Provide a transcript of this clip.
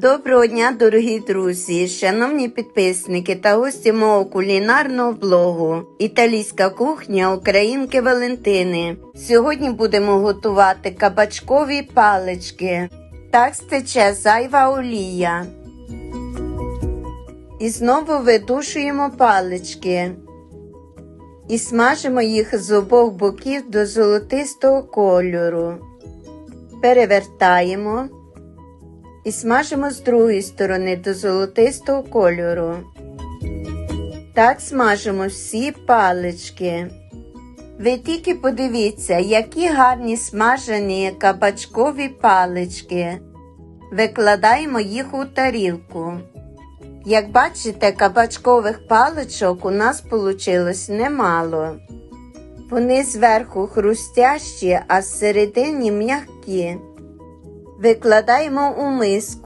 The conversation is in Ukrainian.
Доброго дня, дорогі друзі, шановні підписники та гості мого кулінарного блогу Італійська кухня Українки Валентини. Сьогодні будемо готувати кабачкові палички. Так стече зайва олія. І знову видушуємо палички. І смажимо їх з обох боків до золотистого кольору. Перевертаємо і смажимо з другої сторони до золотистого кольору. Так смажимо всі палички. Ви тільки подивіться, які гарні смажені кабачкові палички. Викладаємо їх у тарілку. Як бачите, кабачкових паличок у нас вийшло немало. Вони зверху хрустящі, а зсередині м'які. Викладаємо у миску.